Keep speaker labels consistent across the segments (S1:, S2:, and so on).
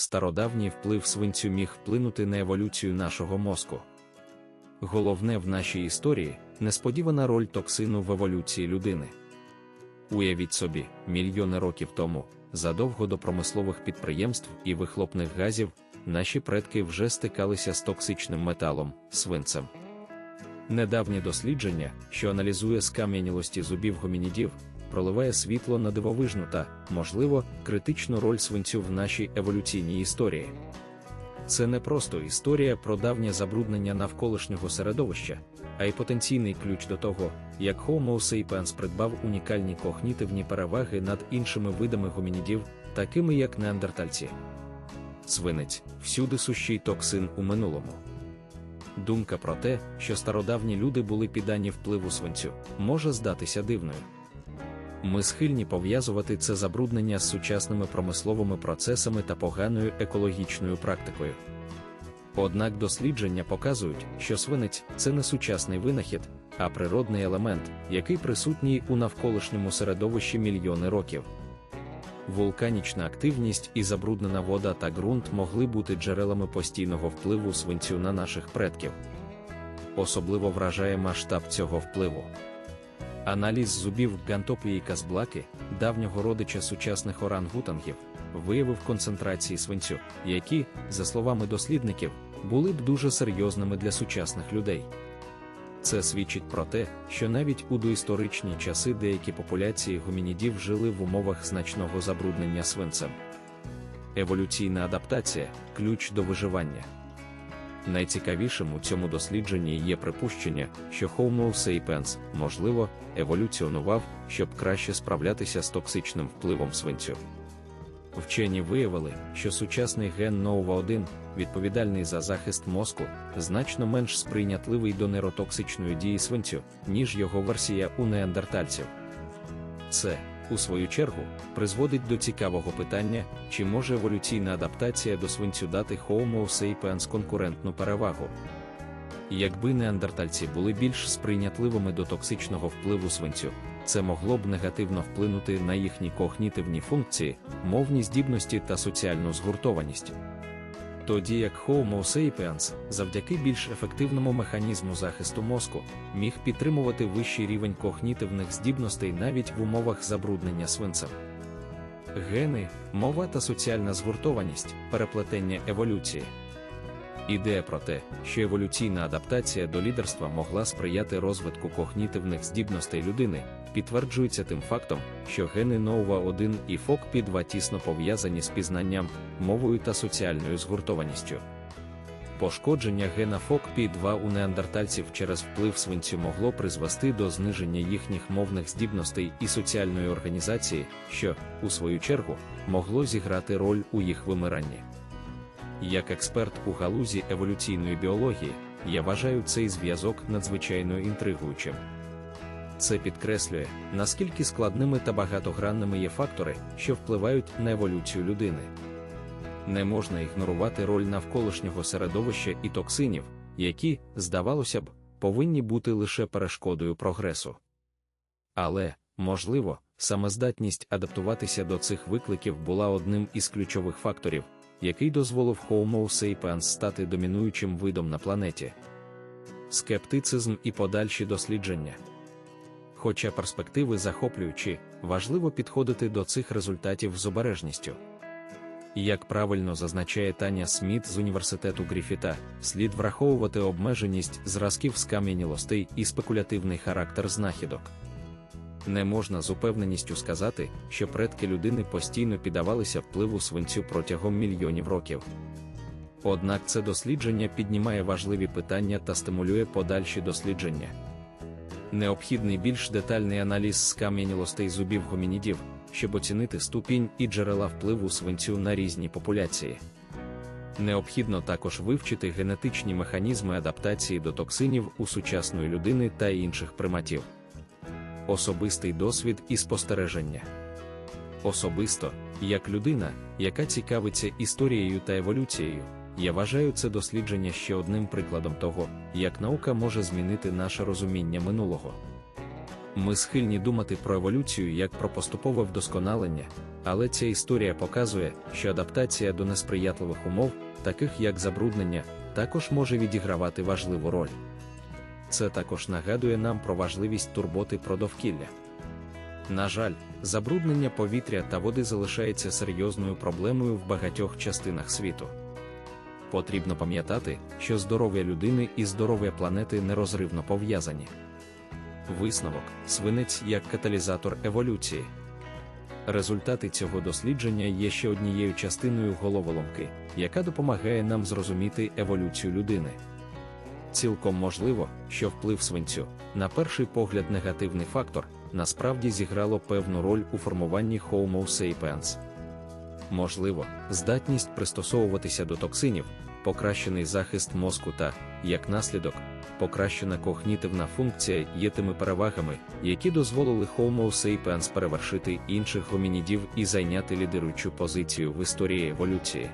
S1: стародавній вплив свинцю міг вплинути на еволюцію нашого мозку. Головне в нашій історії несподівана роль токсину в еволюції людини. Уявіть собі, мільйони років тому, задовго до промислових підприємств і вихлопних газів, наші предки вже стикалися з токсичним металом, свинцем. Недавнє дослідження, що аналізує скам'янілості зубів гомінідів, проливає світло на дивовижну та, можливо, критичну роль свинцю в нашій еволюційній історії. Це не просто історія про давнє забруднення навколишнього середовища, а й потенційний ключ до того, як Homo sapiens придбав унікальні когнітивні переваги над іншими видами гомінідів, такими як неандертальці. Свинець всюди сущий токсин у минулому. Думка про те, що стародавні люди були піддані впливу свинцю, може здатися дивною. Ми схильні пов'язувати це забруднення з сучасними промисловими процесами та поганою екологічною практикою. Однак дослідження показують, що свинець це не сучасний винахід, а природний елемент, який присутній у навколишньому середовищі мільйони років. Вулканічна активність і забруднена вода та ґрунт могли бути джерелами постійного впливу свинцю на наших предків. Особливо вражає масштаб цього впливу. Аналіз зубів гантопії казблаки, давнього родича сучасних орангутангів, виявив концентрації свинцю, які, за словами дослідників, були б дуже серйозними для сучасних людей. Це свідчить про те, що навіть у доісторичні часи деякі популяції гомінідів жили в умовах значного забруднення свинцем. Еволюційна адаптація ключ до виживання. Найцікавішим у цьому дослідженні є припущення, що Homo sapiens, можливо, еволюціонував, щоб краще справлятися з токсичним впливом свинцю. Вчені виявили, що сучасний ген NOVA1, відповідальний за захист мозку, значно менш сприйнятливий до нейротоксичної дії свинцю, ніж його версія у неандертальців. Це, у свою чергу, призводить до цікавого питання, чи може еволюційна адаптація до свинцю дати Homo sapiens конкурентну перевагу. Якби неандертальці були більш сприйнятливими до токсичного впливу свинцю, це могло б негативно вплинути на їхні когнітивні функції, мовні здібності та соціальну згуртованість. Тоді як Homo sapiens, завдяки більш ефективному механізму захисту мозку, міг підтримувати вищий рівень когнітивних здібностей навіть в умовах забруднення свинцем. Гени, мова та соціальна згуртованість, переплетення еволюції. Ідея про те, що еволюційна адаптація до лідерства могла сприяти розвитку когнітивних здібностей людини, підтверджується тим фактом, що гени NOVA1 і FOXP2 тісно пов'язані з пізнанням, мовою та соціальною згуртованістю. Пошкодження гена FOXP2 у неандертальців через вплив свинцю могло призвести до зниження їхніх мовних здібностей і соціальної організації, що, у свою чергу, могло зіграти роль у їх вимиранні. Як експерт у галузі еволюційної біології, я вважаю цей зв'язок надзвичайно інтригуючим. Це підкреслює, наскільки складними та багатогранними є фактори, що впливають на еволюцію людини. Не можна ігнорувати роль навколишнього середовища і токсинів, які, здавалося б, повинні бути лише перешкодою прогресу. Але, можливо, саме здатність адаптуватися до цих викликів була одним із ключових факторів, який дозволив Homo sapiens стати домінуючим видом на планеті. Скептицизм і подальші дослідження. Хоча перспективи захоплюючі, важливо підходити до цих результатів з обережністю. Як правильно зазначає Таня Сміт з університету Гріфіта, слід враховувати обмеженість зразків скам'янілостей і спекулятивний характер знахідок. Не можна з упевненістю сказати, що предки людини постійно піддавалися впливу свинцю протягом мільйонів років. Однак це дослідження піднімає важливі питання та стимулює подальші дослідження. Необхідний більш детальний аналіз скам'янілостей зубів гомінідів, щоб оцінити ступінь і джерела впливу свинцю на різні популяції. Необхідно також вивчити генетичні механізми адаптації до токсинів у сучасної людини та інших приматів. Особистий досвід і спостереження. Особисто, як людина, яка цікавиться історією та еволюцією, я вважаю це дослідження ще одним прикладом того, як наука може змінити наше розуміння минулого. Ми схильні думати про еволюцію як про поступове вдосконалення, але ця історія показує, що адаптація до несприятливих умов, таких як забруднення, також може відігравати важливу роль. Це також нагадує нам про важливість турботи про довкілля. На жаль, забруднення повітря та води залишається серйозною проблемою в багатьох частинах світу. Потрібно пам'ятати, що здоров'я людини і здоров'я планети нерозривно пов'язані. Висновок свинець як каталізатор еволюції. Результати цього дослідження є ще однією частиною головоломки, яка допомагає нам зрозуміти еволюцію людини. Цілком можливо, що вплив свинцю, на перший погляд, негативний фактор, насправді зіграло певну роль у формуванні Homo sapiens. Можливо, здатність пристосовуватися до токсинів, покращений захист мозку та, як наслідок, покращена когнітивна функція є тими перевагами, які дозволили Homo sapiens перевершити інших гомінідів і зайняти лідируючу позицію в історії еволюції.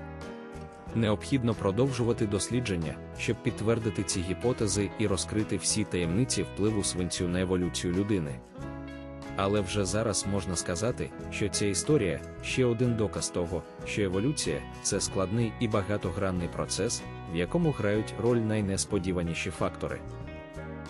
S1: Необхідно продовжувати дослідження, щоб підтвердити ці гіпотези і розкрити всі таємниці впливу свинцю на еволюцію людини. Але вже зараз можна сказати, що ця історія ще один доказ того, що еволюція це складний і багатогранний процес, в якому грають роль найнесподіваніші фактори.